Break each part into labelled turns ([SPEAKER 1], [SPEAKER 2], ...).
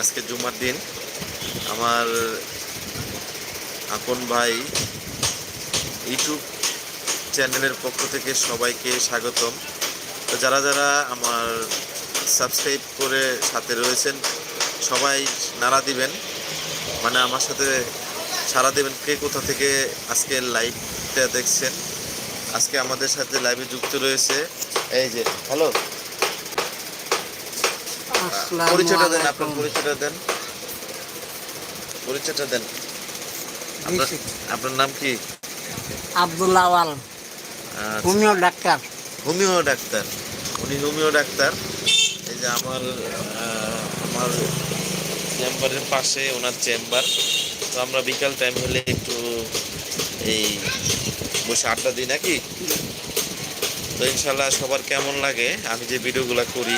[SPEAKER 1] আজকে জুমার দিন। আমার আপন ভাই ইউটিউব চ্যানেলের পক্ষ থেকে সবাইকে স্বাগতম। তো যারা যারা আমার সাবস্ক্রাইব করে সাথে রয়েছেন, সবাই নাড়া দিবেন। মানে আমার সাথে সারা দেবেন কে কোথা থেকে আজকে লাইভটা দেখছেন। আজকে আমাদের সাথে লাইভে যুক্ত রয়েছে, এই যে হ্যালো পরিচয়টা দেন আপনার পরিচয়টা দেন। পরিচয়টা দেন। আপনার আপনার নাম কি?
[SPEAKER 2] আব্দুল্লাহ
[SPEAKER 1] আচ্ছা,
[SPEAKER 2] হোমিও ডাক্তার।
[SPEAKER 1] Homeo doctor. উনি হোমিও ডাক্তার। এই যে আমার আমার চেম্বারের পাশে ওনার চেম্বার। তো আমরা বিকাল টাইম হলে একটু এই বসে আড্ডা দিই নাকি? তো ইনশাল্লাহ সবার কেমন লাগে? আমি যে ভিডিওগুলো করি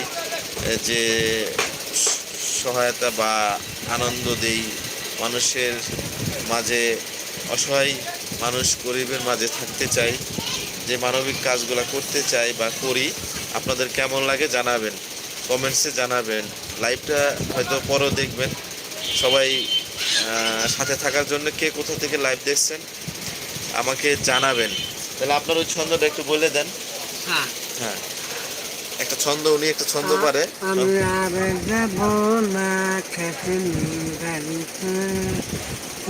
[SPEAKER 1] যে সহায়তা বা আনন্দ দেই মানুষের মাঝে অসহায় মানুষ গরিবের মাঝে থাকতে চাই যে মানবিক কাজগুলো করতে চাই বা করি আপনাদের কেমন লাগে জানাবেন। কমেন্টসে জানাবেন। লাইভটা হয়তো পরেও দেখবেন। সবাই সাথে থাকার জন্য কে কোথা থেকে লাইভ দেখছেন আমাকে জানাবেন। তাহলে আপনার ওই ছন্দটা একটু বলে দেন।
[SPEAKER 2] হ্যাঁ।
[SPEAKER 1] হ্যাঁ। একটা ছন্দ উনি একটা ছন্দ পারে।
[SPEAKER 2] আমি যাব না খেতে গাড়িতে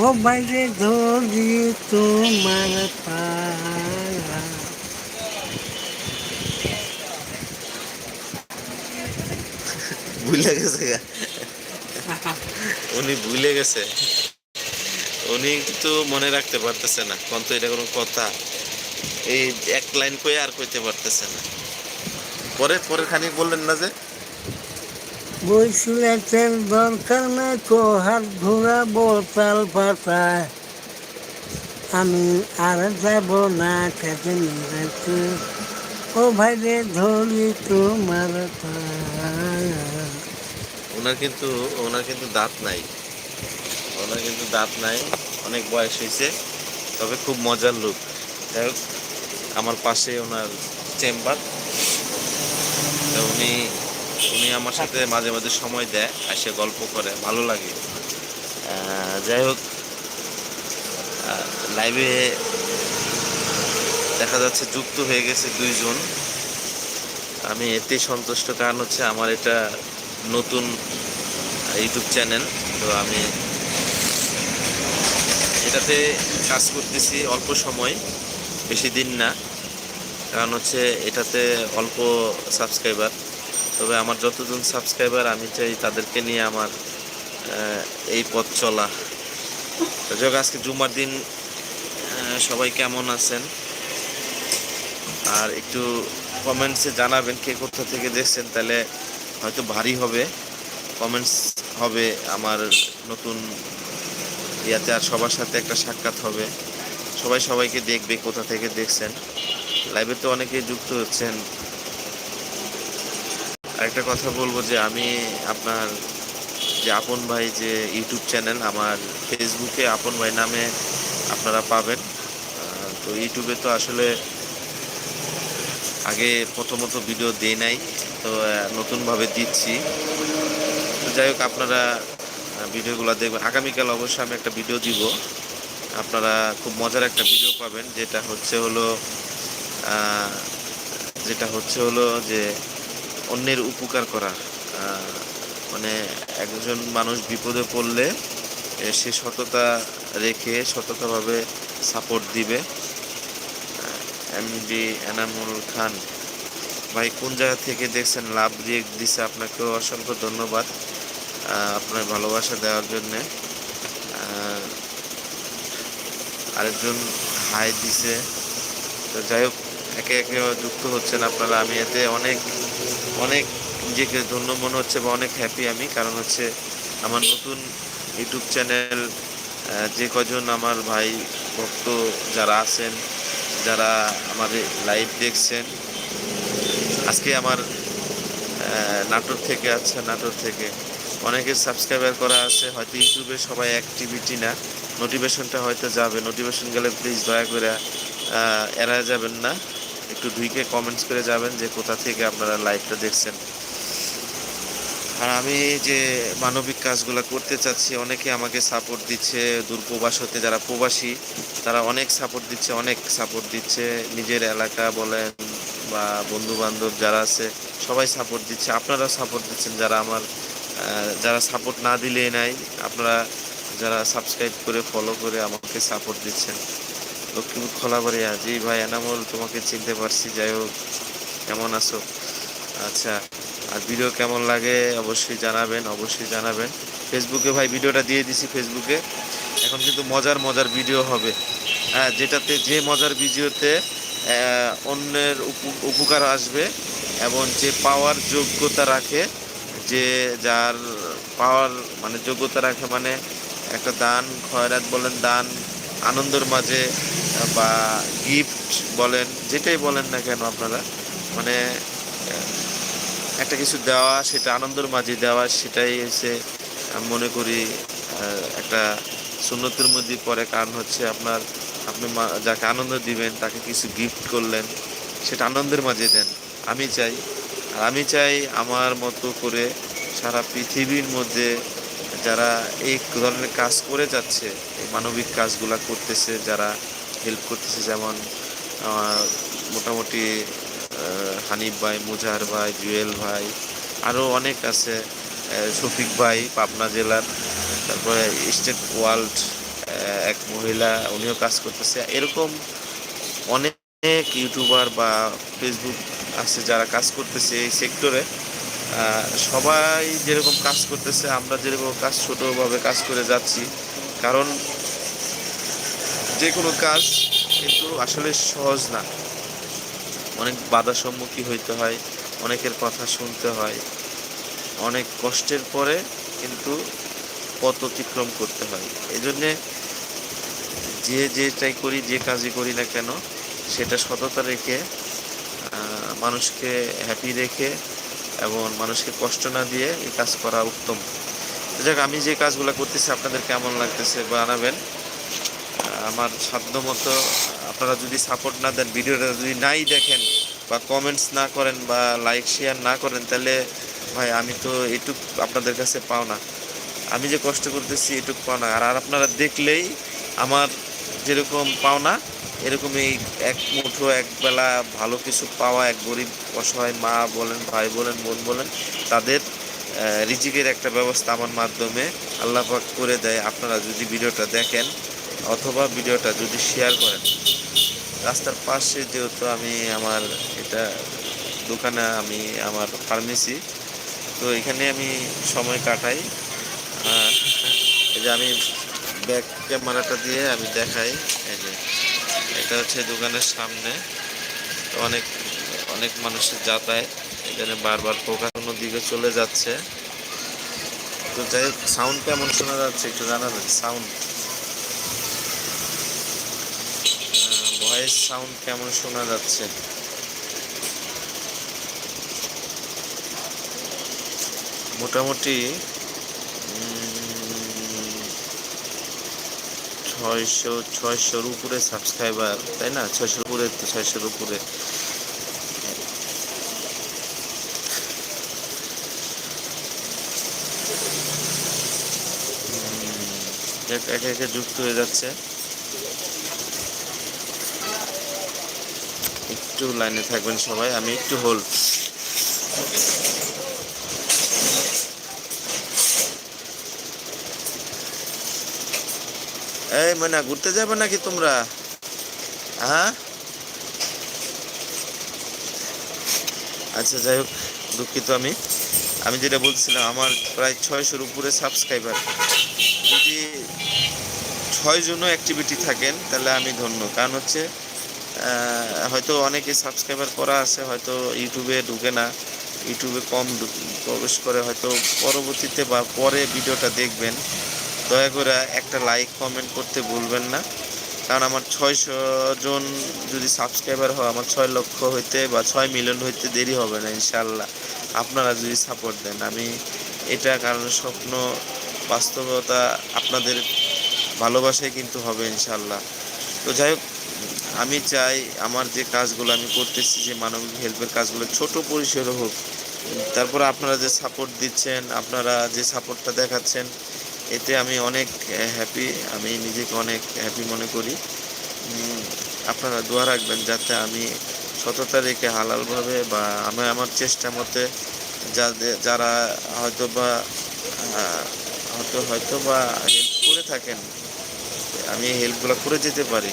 [SPEAKER 2] ও বাইরে ধরি তোমার পালা।
[SPEAKER 1] ভুলে গেছে উনি ভুলে গেছে। উনি কিন্তু মনে রাখতে পারতেছে না। কোন তো এটা কোনো কথা। এই এক লাইন কয়ে আর কইতে পারতেছে না। পরে পরে খানিক বললেন না যে?
[SPEAKER 2] বইসুলেতের দরকার নাই তো হাত ঘোরা বোতাল পাতায় আমি আর যাব না খেতে নিরাতে ও ভাইরে ধরি তোমার
[SPEAKER 1] ওনার কিন্তু ওনার কিন্তু দাঁত নাই। ওনার কিন্তু দাঁত নাই অনেক বয়স হয়েছে তবে খুব মজার লোক। যাই হোক আমার পাশে ওনার চেম্বার। তো উনি উনি আমার সাথে মাঝে মাঝে সময় দেয় এসে গল্প করে, ভালো লাগে। যাই হোক লাইভে দেখা যাচ্ছে যুক্ত হয়ে গেছে দুইজন। আমি এতেই সন্তুষ্ট, কারণ হচ্ছে আমার এটা নতুন ইউটিউব চ্যানেল, তো আমি এটাতে কাজ করতেছি অল্প সময়, বেশি দিন না। কারণ হচ্ছে এটাতে অল্প সাবস্ক্রাইবার তবে আমার যতজন সাবস্ক্রাইবার আমি চাই তাদেরকে নিয়ে আমার এই পথ চলা। হোক, আজকে জুমার দিন সবাই কেমন আছেন? আর একটু কমেন্টসে জানাবেন কে কোথা থেকে দেখছেন তাহলে হয়তো ভারী হবে। কমেন্টস হবে আমার নতুন ইয়াতে আর সবার সাথে একটা সাক্ষাৎ হবে। সবাই সবাইকে দেখবে কোথা থেকে দেখছেন। লাইভে তো অনেকে যুক্ত হচ্ছেন। আরেকটা কথা বলব যে আমি আপনার যে আপন ভাই যে ইউটিউব চ্যানেল, আমার ফেসবুকে আপন ভাই নামে আপনারা পাবেন। তো ইউটিউবে তো আসলে আগে প্রথমত ভিডিও দেই নাই, তো নতুনভাবে দিচ্ছি। তো যাই হোক, আপনারা ভিডিওগুলো দেখবেন। আগামীকাল অবশ্যই আমি একটা ভিডিও দিব। আপনারা খুব মজার একটা ভিডিও পাবেন, যেটা হচ্ছে হলো যেটা হচ্ছে হলো যে অন্যের উপকার করা মানে একজন মানুষ বিপদে পড়লে সে সততা রেখে সততাভাবে সাপোর্ট দিবে। এমডি এনামুল খান, ভাই কোন জায়গা থেকে দেখছেন? লাভ দিয়ে দিছে। আপনাকেও অসংখ্য ধন্যবাদ আপনার ভালোবাসা দেওয়ার জন্যে। আরেকজন হাই দিছে। তো যাই হোক একে একে যুক্ত হচ্ছেন আপনারা, আমি এতে অনেক অনেক নিজেকে ধন্য মনে হচ্ছে বা অনেক হ্যাপি আমি। কারণ হচ্ছে আমার নতুন ইউটিউব চ্যানেল যে কজন আমার ভাই ভক্ত যারা আছেন, যারা আমাদের লাইভ দেখছেন, আজকে আমার নাটোর থেকে আছে নাটোর থেকে অনেকে সাবস্ক্রাইবার করা আছে, হয়তো ইউটিউবে সবাই অ্যাক্টিভিটি না নোটিফিকেশনটা হয়তো যাবে নোটিফিকেশন গেলে প্লিজ দয়া করে এড়ায় যাবেন না। একটু ঢুকে কমেন্টস করে যাবেন যে কোথা থেকে আপনারা লাইভটা দেখছেন। আর আমি যে মানবিক কাজগুলো করতে চাচ্ছি, অনেকে আমাকে সাপোর্ট দিচ্ছে দূর প্রবাস হতে যারা প্রবাসী, তারা অনেক সাপোর্ট দিচ্ছে, অনেক সাপোর্ট দিচ্ছে। নিজের এলাকা বলেন বা বন্ধু বান্ধব যারা আছে, সবাই সাপোর্ট দিচ্ছে। আপনারা সাপোর্ট দিচ্ছেন যারা আমার যারা সাপোর্ট না দিলেই নাই, আপনারা যারা সাবস্ক্রাইব করে ফলো করে আমাকে সাপোর্ট দিচ্ছেন। লক্ষ্মীপুর খোলাবাড়িয়া জি ভাই, এনামুল, তোমাকে চিনতে পারছি, যাই হোক, কেমন আছো? আচ্ছা আর ভিডিও কেমন লাগে অবশ্যই জানাবেন অবশ্যই জানাবেন। ফেসবুকে ভাই ভিডিওটা দিয়ে দিছি ফেসবুকে এখন কিন্তু মজার মজার ভিডিও হবে। হ্যাঁ যেটাতে, যে মজার ভিডিওতে অন্যের উপ- উপকার আসবে এবং যে পাওয়ার যোগ্যতা রাখে, যে যার পাওয়ার মানে যোগ্যতা রাখে মানে একটা দান, খয়রাত বলেন, দান আনন্দের মাঝে, বা গিফট বলেন, যেটাই বলেন না কেন আপনারা মানে একটা কিছু দেওয়া, সেটা আনন্দের মাঝে দেওয়া, সেটাই আমি মনে করি একটা সুন্নতের মধ্যে পড়ে। কারণ হচ্ছে আপনার, আপনি যাকে আনন্দ দিবেন, তাকে কিছু গিফট করলেন, সেটা আনন্দের মাঝে দেন। আমি চাই, আর আমি চাই আমার মতো করে সারা পৃথিবীর মধ্যে যারা এই ধরনের কাজ করে যাচ্ছে, এই মানবিক কাজগুলা করতেছে, যারা হেল্প করতেছে, যেমন মোটামুটি হানিফ ভাই মুজাহার ভাই, জুয়েল ভাই আরও অনেক আছে শফিক ভাই, পাবনা জেলার, তারপরে স্টেট ওয়ার্ল্ড এক মহিলা, উনিও কাজ করতেছে। এরকম অনেক ইউটিউবার বা ফেসবুক আছে যারা কাজ করতেছে এই সেক্টরে সবাই যেরকম কাজ করতেছে, আমরা যেরকম কাজ ছোটোভাবে কাজ করে যাচ্ছি। কারণ যে কোনো কাজ কিন্তু আসলে সহজ না। অনেক বাধা সম্মুখীন হইতে হয়, অনেকের কথা শুনতে হয়। অনেক কষ্টের পরে কিন্তু পথ অতিক্রম করতে হয়। এই জন্যে যে যেটাই করি, যে কাজই করি না কেন, সেটা সততা রেখে মানুষকে হ্যাপি রেখে এবং মানুষকে কষ্ট না দিয়ে এই কাজ করা উত্তম। যাক, আমি যে কাজগুলো করতেছি, আপনাদের কেমন লাগতেছে বানাবেন আমার সাধ্য মতো আপনারা যদি সাপোর্ট না দেন, ভিডিওটা যদি নাই দেখেন বা কমেন্টস না করেন বা লাইক শেয়ার না করেন, তাহলে ভাই, আমি তো এটুক আপনাদের কাছে পাও না। আমি যে কষ্ট করতেছি, এটুক পাও না। আর আপনারা দেখলেই আমার যেরকম পাওনা এরকম এই এক মুঠো একবেলা ভালো কিছু পাওয়া, এক গরিব অসহায় মা বলেন, ভাই বলেন, বোন বলেন, তাদের রিজিকের একটা ব্যবস্থা আমার মাধ্যমে আল্লাহ পাক করে দেয়। আপনারা যদি ভিডিওটা দেখেন অথবা ভিডিওটা যদি শেয়ার করেন। রাস্তার পাশে যেহেতু আমি আমার এটা দোকানে আমি আমার ফার্মেসি তো এখানে আমি সময় কাটাই। এই যে আমি ব্যাক ক্যামেরাটা দিয়ে আমি দেখাই। এটা হচ্ছে দোকানের সামনে। অনেক অনেক মানুষের যাতায়াত। এখানে বারবার ফোকাস দিকে চলে যাচ্ছে। তো যাই হোক সাউন্ড কেমন শোনা যাচ্ছে একটু জানাবেন সাউন্ড ভয়েস সাউন্ড কেমন শোনা যাচ্ছে? মোটামুটি ছয়শো, ছয়শোর উপরে সাবস্ক্রাইবার তাই না? ছয়শোর উপরে ছয়শোর উপরে। এক- একে যুক্ত হয়ে যাচ্ছে। একটু লাইনে থাকবেন সবাই, আমি একটু হোল্ড এই মানে ঘুরতে যাবে নাকি তোমরা? হ্যাঁ? আচ্ছা যাই হোক, দুঃখিত আমি। আমি যেটা বলছিলাম, আমার প্রায় ছয়শোর উপরে সাবস্ক্রাইবার যদি ছয় জনও অ্যাক্টিভিটি থাকেন, তাহলে আমি ধন্য। কারণ হচ্ছে হয়তো অনেকে সাবস্ক্রাইবার করা আছে, হয়তো ইউটিউবে ঢুকে না। ইউটিউবে কম প্রবেশ করে, হয়তো পরবর্তীতে বা পরে ভিডিওটা দেখবেন। দয়া করে একটা লাইক কমেন্ট করতে ভুলবেন না। কারণ আমার ছয়শো জন যদি সাবস্ক্রাইবার হয়, আমার ছয় লক্ষ হইতে বা ছয় মিলিয়ন হইতে দেরি হবে না ইনশাল্লাহ আপনারা যদি সাপোর্ট দেন, আমি এটা কারণ স্বপ্ন, বাস্তবতা আপনাদের ভালোবাসায় কিন্তু হবে ইনশাল্লাহ তো যাই হোক, আমি চাই আমার যে কাজগুলো আমি করতেছি, যে মানবিক হেল্পের কাজগুলো ছোট পরিসরে হোক, তারপর আপনারা যে সাপোর্ট দিচ্ছেন, আপনারা যে সাপোর্টটা দেখাচ্ছেন এতে আমি অনেক হ্যাপি আমি নিজেকে অনেক হ্যাপি মনে করি। আপনারা দোয়া রাখবেন যাতে আমি সততা রেখে হালালভাবে বা আমি আমার চেষ্টা মতে যাদের, যারা হয়তো বা হয়তো হয়তো বা হেল্প করে থাকেন, আমি এই হেল্পগুলো করে যেতে পারি।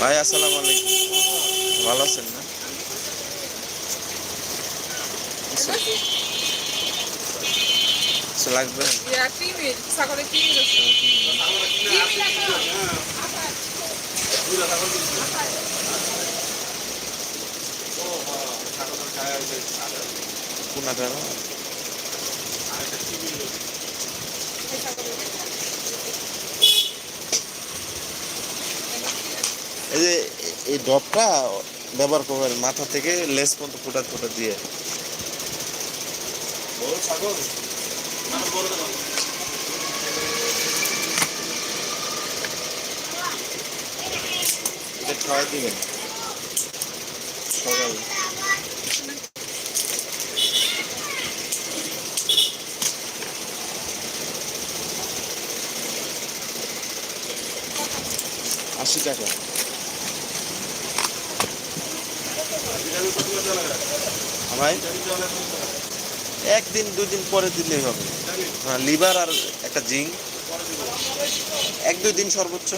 [SPEAKER 1] ভাই, আসসালামু আলাইকুম। ভালো আছেন? কিছু- কিছু লাগবে। কোনটা এই যে এই ডবটা ব্যবহার করবেন মাথা থেকে লেস পর্যন্ত ফোটা ফোটা দিয়ে। এটা খাওয়াই দিবেন। সকালে আশি টাকা। ভাই একদিন, দুদিন পরে দিলেই হবে। হ্যাঁ লিভার আর একটা জিং এক, দুই দিন সর্বোচ্চ।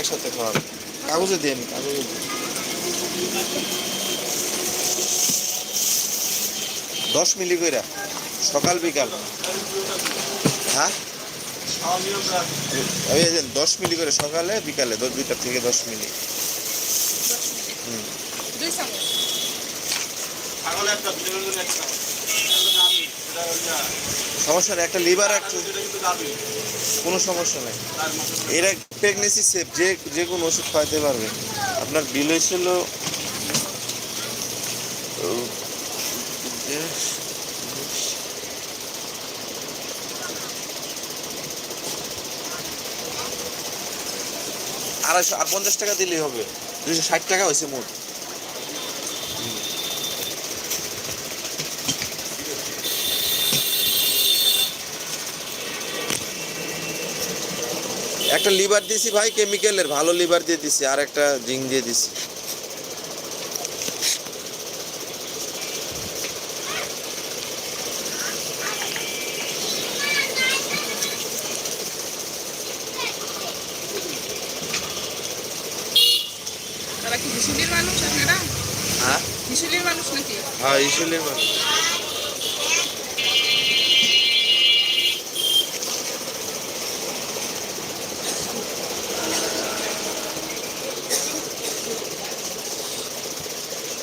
[SPEAKER 1] একসাথে খাওয়াবে। কাগজে আমি কাগজে দিই দশ মিলি কইরা সকাল বিকাল। হ্যাঁ? ওই দশ মিলি করে সকালে বিকালে দশ দুইটা থেকে দশ মিলি। হুম সমস্যা নেই একটা লিভার একটা কোনো সমস্যা নেই। এরা প্রেগনেন্সি সেফ যে যে কোনো ওষুধ খাওয়াতে পারবে। আপনার বিল হয়েছিল আড়াইশো, আর পঞ্চাশ টাকা দিলেই হবে। দুইশো ষাট টাকা হয়েছে মোট। একটা লিভার দিয়েছি ভাই কেমিক্যালের ভালো লিভার দিয়ে দিছি, আর একটা জিঙ্ক দিয়ে দিছি
[SPEAKER 3] তারা কি বিশুলির মানুষ আপনারা
[SPEAKER 1] হ্যাঁ
[SPEAKER 3] বিশুলির মানুষ
[SPEAKER 1] ইসুলিন মানুষ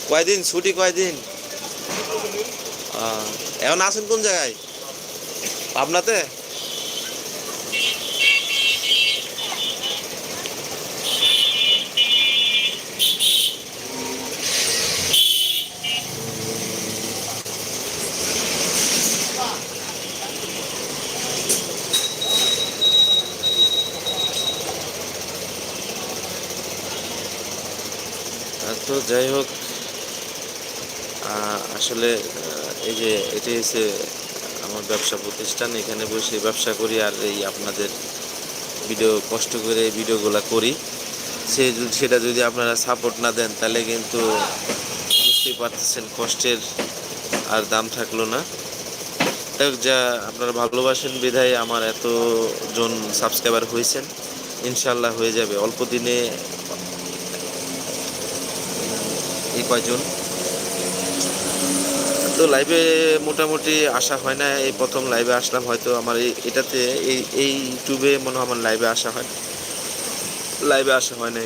[SPEAKER 1] কয়দিন? ছুটি কয়দিন? এখন আছেন কোন জায়গায়? পাবনাতে? তো যাই হোক আসলে এই যে এটি হচ্ছে আমার ব্যবসা প্রতিষ্ঠান, এখানে বসে ব্যবসা করি আর এই আপনাদের ভিডিও কষ্ট করে ভিডিওগুলো করি। সে সেটা যদি আপনারা সাপোর্ট না দেন, তাহলে কিন্তু বুঝতেই পারতেছেন কষ্টের আর দাম থাকল না। যা আপনারা ভালোবাসেন বিধায় আমার এতজন সাবস্ক্রাইবার হয়েছেন ইনশাল্লাহ হয়ে যাবে। অল্প দিনে এই কয়জন? তো লাইভে মোটামুটি আসা হয় না। এই প্রথম লাইভে আসলাম, হয়তো আমার এটাতে এই এই ইউটিউবে মনে হয় আমার লাইভে আসা হয়। লাইভে আসা হয় না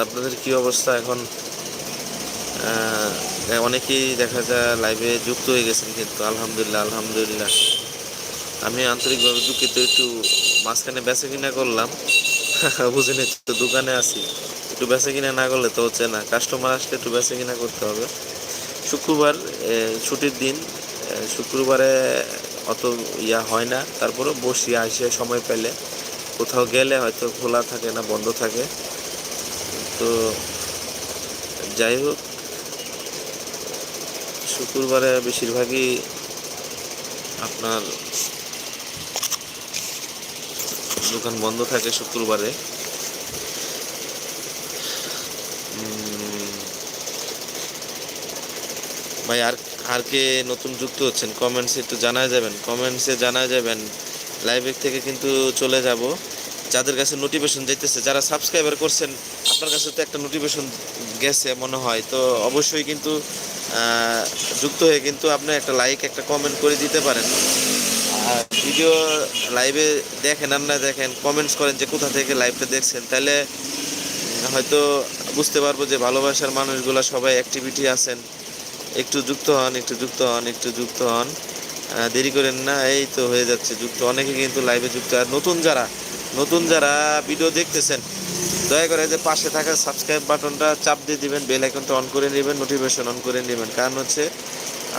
[SPEAKER 1] আপনাদের- কি অবস্থা এখন? অনেকেই দেখা যায় লাইভে যুক্ত হয়ে গেছেন কিন্তু আলহামদুলিল্লাহ আলহামদুলিল্লাহ। আমি আন্তরিকভাবে দুঃখিত, একটু মাঝখানে বেচা কিনা করলাম। বুঝিনি, তো দোকানে আছি। একটু বেচা কিনা না করলে তো হচ্ছে না। কাস্টমার আসলে একটু বেচা কিনা করতে হবে। শুক্রবার ছুটির দিন শুক্রবারে অত ইয়া হয় না। তারপরে বসি আসে সময় পেলে। কোথাও গেলে হয়তো খোলা থাকে না, বন্ধ থাকে। তো যাই হোক, শুক্রবারে বেশিরভাগই আপনার দোকান বন্ধ থাকে শুক্রবারে। ভাই, আর আর কে নতুন যুক্ত হচ্ছেন? কমেন্টসে একটু জানা যাবেন। কমেন্টসে জানা যাবেন। লাইভের থেকে কিন্তু চলে যাব। যাদের কাছে নোটিফিকেশন যাইতেছে, যারা সাবস্ক্রাইবার করছেন, আপনার কাছে তো একটা নোটিফিকেশন গেছে মনে হয়। তো অবশ্যই কিন্তু যুক্ত হয়ে কিন্তু আপনি একটা লাইক একটা কমেন্ট করে দিতে পারেন। আর ভিডিও লাইভে দেখেন আর না দেখেন কমেন্টস করেন যে কোথা থেকে লাইভটা দেখছেন, তাহলে হয়তো বুঝতে পারব যে ভালোবাসার মানুষগুলো সবাই অ্যাক্টিভিটি আছেন। একটু যুক্ত হন, একটু যুক্ত হন, একটু যুক্ত হন। দেরি করেন না, এই তো হয়ে যাচ্ছে যুক্ত। অনেকে কিন্তু লাইভে যুক্ত। আর নতুন যারা নতুন যারা ভিডিও দেখতেছেন, দয়া করে যে পাশে থাকা সাবস্ক্রাইব বাটনটা চাপ দিয়ে দিবেন বেল আইকনটা অন করে নেবেন নোটিফিকেশন অন করে নেবেন। কারণ হচ্ছে,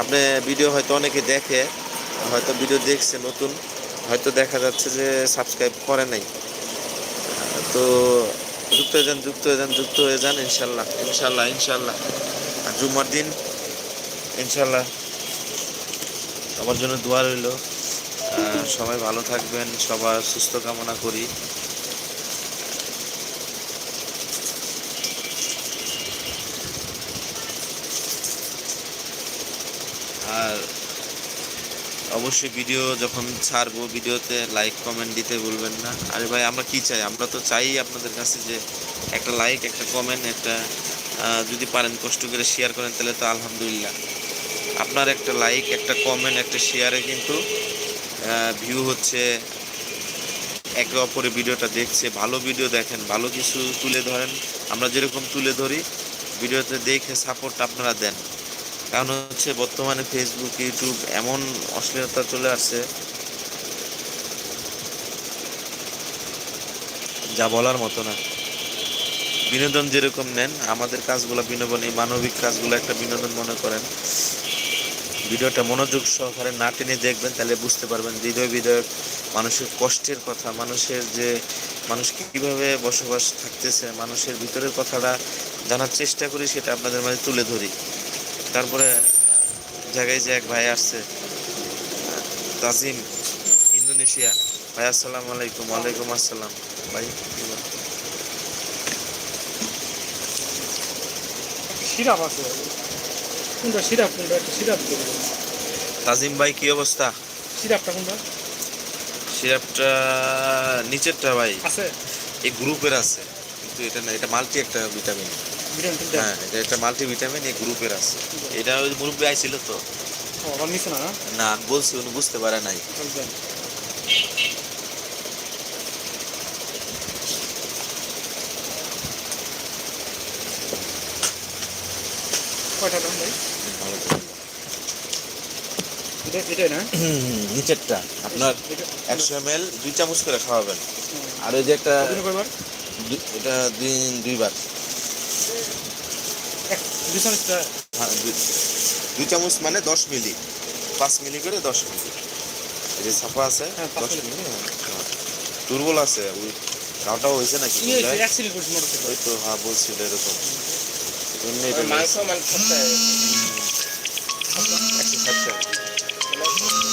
[SPEAKER 1] আপনি ভিডিও হয়তো অনেকে দেখে, হয়তো ভিডিও দেখছে নতুন, হয়তো দেখা যাচ্ছে যে সাবস্ক্রাইব করে নাই। তো যুক্ত হয়ে যান, যুক্ত হয়ে যান, যুক্ত হয়ে যান, ইনশাল্লাহ ইনশাল্লাহ ইনশাল্লাহ। আর জুমার দিন ইনশাল্লাহ সবার জন্য দোয়া রইল। সবাই ভালো থাকবেন, সবার সুস্থ কামনা করি। আর অবশ্যই ভিডিও যখন ছাড়বো, ভিডিওতে লাইক কমেন্ট দিতে ভুলবেন না। আরে ভাই, আমরা কি চাই? আমরা তো চাই আপনাদের কাছে যে একটা লাইক একটা কমেন্ট একটা যদি পারেন কষ্ট করে শেয়ার করেন, তাহলে তো আলহামদুলিল্লাহ। আপনার একটা লাইক একটা কমেন্ট একটা শেয়ারে কিন্তু ভিউ হচ্ছে। একে অপরের ভিডিওটা দেখছে, ভালো ভিডিও দেখেন, ভালো কিছু তুলে ধরেন। আমরা যেরকম তুলে ধরি, ভিডিওতে দেখে সাপোর্ট আপনারা দেন। কারণ হচ্ছে বর্তমানে ফেসবুক ইউটিউব এমন অশ্লীলতা চলে আসছে, যা বলার মতো না। বিনোদন যেরকম নেন, আমাদের কাজগুলো বিনোদন, এই মানবিক কাজগুলো একটা বিনোদন মনে করেন। ভিডিওটা মনোযোগ সহকারে না টেনে দেখবেন, তাহলে বুঝতে পারবেন হৃদয় বিদয় মানুষের কষ্টের কথা, মানুষের যে, মানুষ কীভাবে বসবাস থাকতেছে, মানুষের ভিতরের কথাটা জানার চেষ্টা করি, সেটা আপনাদের মাঝে তুলে ধরি। তারপরে, জায়গায় যে এক ভাই আসছে, তাজিম, ইন্দোনেশিয়া। ভাই, আসসালামু আলাইকুম। ওয়ালাইকুম আসসালাম। ভাই
[SPEAKER 4] আছে। কোনটা? সিরাপ কোনটা? একটা সিরাপ দেবো
[SPEAKER 1] তাজিম ভাই কি অবস্থা?
[SPEAKER 4] সিরাপটা কোনটা?
[SPEAKER 1] সিরাপটা নিচেরটা ভাই।
[SPEAKER 4] আছে?
[SPEAKER 1] এই গ্রুপের আছে। কিন্তু এটা না এটা মাল্টি একটা ভিটামিন। হ্যাঁ এটা একটা মাল্টি ভিটামিন এই গ্রুপের আছে। এটা ওই মুরব্বী আইছিল তো।
[SPEAKER 4] না না?
[SPEAKER 1] না আমি বলছি উনি বুঝতে পারে নাই।
[SPEAKER 4] কয়টা দাম ভাই? এটা এটাই না?
[SPEAKER 1] নিচেরটা। আপনার একশো এম এল দুই চামচ করে খাওয়াবেন। আর ওই যে একটা এটা দিন দুইবার।
[SPEAKER 4] দুই
[SPEAKER 1] হ্যাঁ, দুই- দুই চামচ মানে দশ মিলি। পাঁচ মিলি করে দশ মিলি। এই যে ছাপা আছে
[SPEAKER 4] হ্যাঁ,
[SPEAKER 1] দশ
[SPEAKER 4] মিলি।
[SPEAKER 1] হ্যাঁ। দুর্বল আছে ওই গাওটাও হয়েছে নাকি? ওই তো হ্যাঁ বলছিল এরকম।
[SPEAKER 3] মাংস মানে
[SPEAKER 1] একশো ষাট টাকা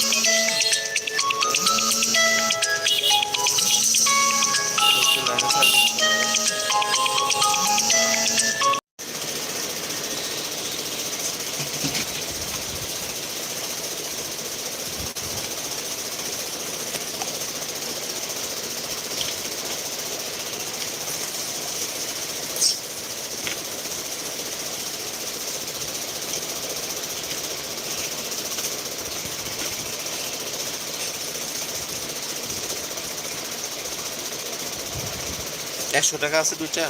[SPEAKER 1] একশো টাকা আছে দুইটা?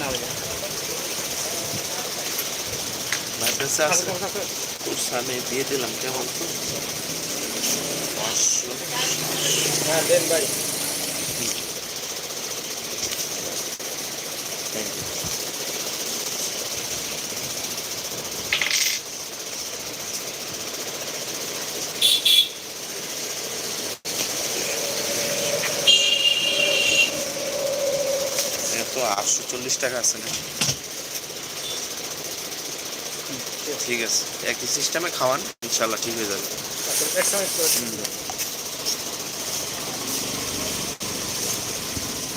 [SPEAKER 4] না ভাই
[SPEAKER 1] আছে। তোর সামনে দিয়ে দিলাম কেমন? তো পাঁচশো।
[SPEAKER 3] হ্যাঁ দেন ভাই
[SPEAKER 1] পাঁচশো চল্লিশ টাকা আছে না ঠিক আছে। একই সিস্টেমে খাওয়ান ইনশাল্লাহ ঠিক হয়ে যাবে।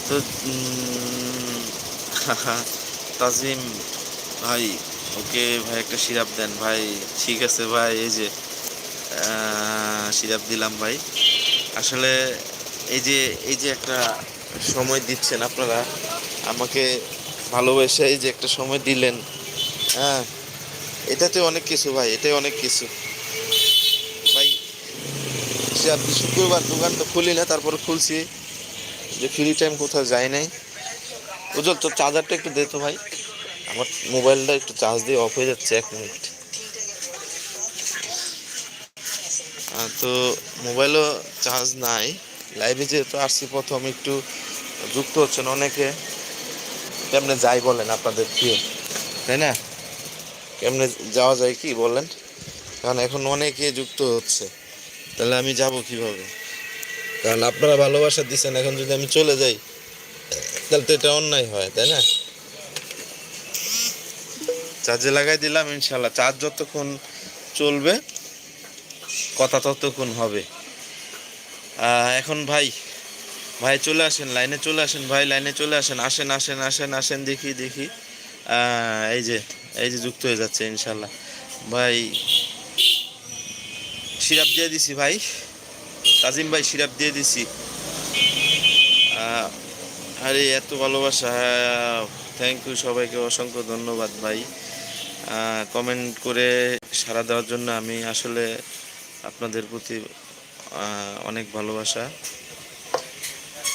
[SPEAKER 1] তো তাজিম ভাই ওকে ভাই একটা সিরাপ দেন। ভাই ঠিক আছে ভাই এই যে সিরাপ দিলাম ভাই। আসলে এই যে এই যে একটা সময় দিচ্ছেন আপনারা আমাকে ভালোবেসে এই যে একটা সময় দিলেন। হ্যাঁ এটাতে অনেক কিছু ভাই, এটাই অনেক কিছু। ভাই সিরাপ শুক্রবার দোকান তো খুলি না, তারপরে খুলছি। যে ফ্রি টাইম কোথাও যায় নাই। উজ্জ্বল, তোর চার্জারটা একটু দে তো ভাই। আমার মোবাইলটা একটু চার্জ দিয়ে অফ হয়ে যাচ্ছে এক মিনিট তো মোবাইলও চার্জ নাই। লাইভে যেহেতু আসছি, প্রথম একটু যুক্ত হচ্ছেন অনেকে। কেমনে যাই বলেন আপনাদের প্রিয়, তাই না? কেমনে যাওয়া যায় কি বলেন? কারণ এখন অনেকে যুক্ত হচ্ছে। তাহলে আমি যাব কীভাবে? কারণ আপনারা ভালোবাসা দিচ্ছেন এখন যদি আমি চলে যাই, তাহলে তো এটা অন্যায় হয়, তাই না? চার্জে লাগাই দিলাম ইনশাল্লাহ চার্জ যতক্ষণ চলবে, কথা ততক্ষণ হবে। এখন ভাই ভাই, চলে আসেন, লাইনে চলে আসেন, ভাই, লাইনে চলে আসেন আসেন আসেন আসেন আসেন, দেখি দেখি। এই যে এই যে যুক্ত হয়ে যাচ্ছে ইনশাল্লাহ ভাই, সিরাপ দিয়ে দিছি, ভাই। কাজিম ভাই, সিরাপ দিয়ে দিছি। আরে, এত ভালোবাসা থ্যাংক ইউ সবাইকে, অসংখ্য ধন্যবাদ, ভাই। কমেন্ট করে সাড়া দেওয়ার জন্য আমি আসলে আপনাদের প্রতি অনেক ভালোবাসা।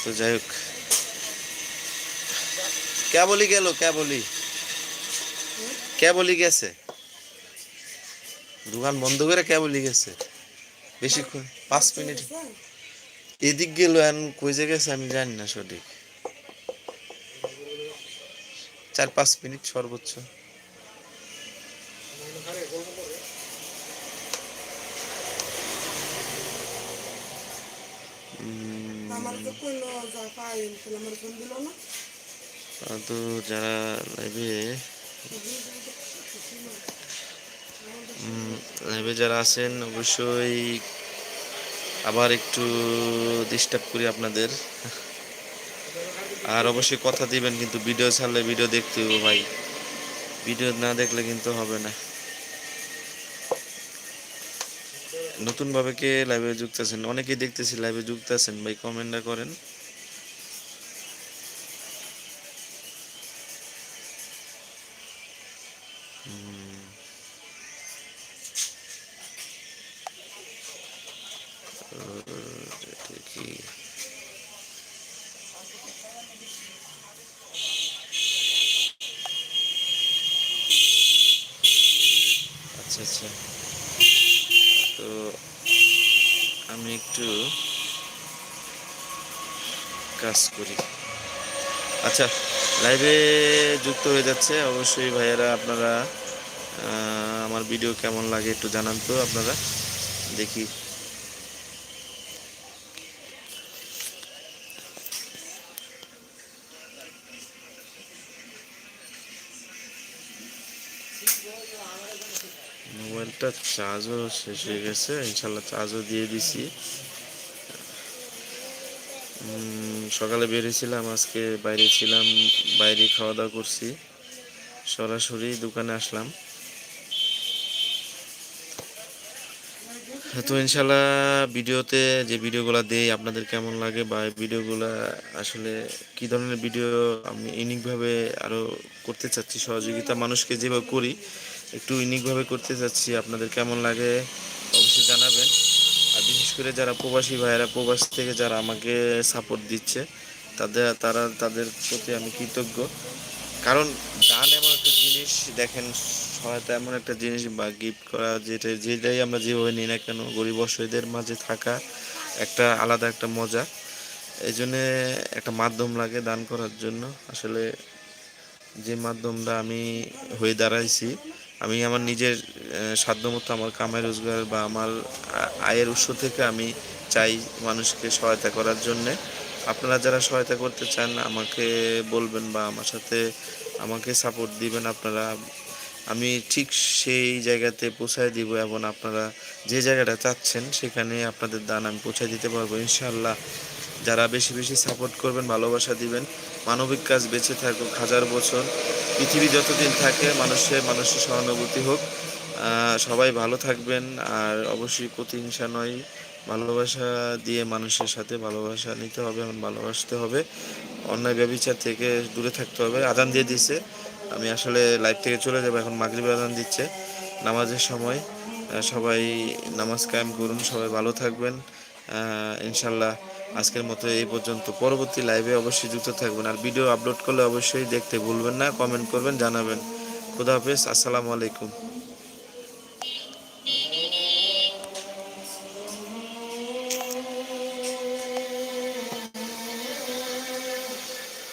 [SPEAKER 1] তো যাই হোক। কে বলি গেল কে বলি কে বলি গেছে। দোকান বন্ধ করে কে বলি গেছে। বেশিক্ষণ, পাঁচ মিনিট। এদিক গেল এখন কই যে গেছে আমি জানি না সঠিক। চার পাঁচ মিনিট সর্বোচ্চ।
[SPEAKER 3] আমার তো
[SPEAKER 1] যারা লাইভে লাইভে যারা আছেন, অবশ্যই আবার একটু ডিস্টার্ব করি আপনাদের। আর অবশ্যই কথা দিবেন, কিন্তু ভিডিও ছাড়লে ভিডিও দেখতে ভাই। ভিডিও না দেখলে কিন্তু হবে না। নতুন ভাবে কে লাইভে যুক্ত আছেন? অনেকেই দেখতেছি লাইভে যুক্ত আছেন ভাই কমেন্টটা করেন। লাইভে যুক্ত হয়ে যাচ্ছে। অবশ্যই ভাইয়েরা আপনারা আমার ভিডিও কেমন লাগে একটু জানান তো আপনারা। দেখি। মোবাইলটা চার্জও শেষ হয়ে গেছে। ইনশাল্লাহ চার্জও দিয়ে দিছি। সকালে বেরিয়েছিলাম আজকে বাইরে ছিলাম, বাইরে খাওয়া দাওয়া করছি। সরাসরি দোকানে আসলাম। তো ইনশাল্লাহ ভিডিওতে যে ভিডিওগুলো দেই, আপনাদের কেমন লাগে বা ভিডিওগুলো আসলে কি ধরনের ভিডিও আমি ইউনিকভাবে আরও করতে চাচ্ছি, সহযোগিতা মানুষকে যেভাবে করি, একটু ইউনিকভাবে করতে চাচ্ছি, আপনাদের কেমন লাগে অবশ্যই জানাবেন। আর বিশেষ করে যারা প্রবাসী ভাইয়েরা, প্রবাস থেকে যারা আমাকে সাপোর্ট দিচ্ছে, তাদের, তারা, তাদের প্রতি আমি কৃতজ্ঞ। কারণ দান এমন একটা জিনিস, দেখেন সহায়তা এমন একটা জিনিস বা গিফট করা, যেটা, যেটাই আমরা যেভাবে নিই না কেন, গরিব অসহায়দের মাঝে থাকা একটা আলাদা একটা মজা। এই জন্যে একটা মাধ্যম লাগে দান করার জন্য। আসলে যে মাধ্যমটা আমি হয়ে দাঁড়াইছি আমি আমার নিজের সাধ্যমতো আমার কামাই রোজগার বা আমার আয়ের উৎস থেকে আমি চাই মানুষকে সহায়তা করার জন্যে। আপনারা যারা সহায়তা করতে চান, আমাকে বলবেন বা আমার সাথে আমাকে সাপোর্ট দিবেন আপনারা। আমি ঠিক সেই জায়গাতে পৌঁছায় দিব এবং আপনারা যে জায়গাটা চাচ্ছেন, সেখানে আপনাদের দান আমি পৌঁছায় দিতে পারব ইনশাল্লাহ যারা বেশি বেশি সাপোর্ট করবেন, ভালোবাসা দিবেন, মানবিক কাজ বেঁচে থাকুক, হাজার বছর পৃথিবী যতদিন থাকে, মানুষের মানুষের সহানুভূতি হোক সবাই ভালো থাকবেন, আর অবশ্যই প্রতিহিংসা নয়, ভালোবাসা দিয়ে মানুষের সাথে ভালোবাসা নিতে হবে, এবং ভালোবাসতে হবে। অন্যায় ব্যবচার থেকে দূরে থাকতে হবে। আদান দিয়ে দিচ্ছে আমি আসলে লাইভ থেকে চলে যাব, এখন মাগরিব আদান দিচ্ছে। নামাজের সময় সবাই নামাজ কায়েম করুন, সবাই ভালো থাকবেন ইনশাল্লাহ। আজকের মতো এই পর্যন্ত। পরবর্তী লাইভে অবশ্যই যুক্ত থাকবেন আর ভিডিও আপলোড করলে অবশ্যই দেখতে ভুলবেন না কমেন্ট করবেন, জানাবেন। খুদা হাফেজ, আসসালামু আলাইকুম।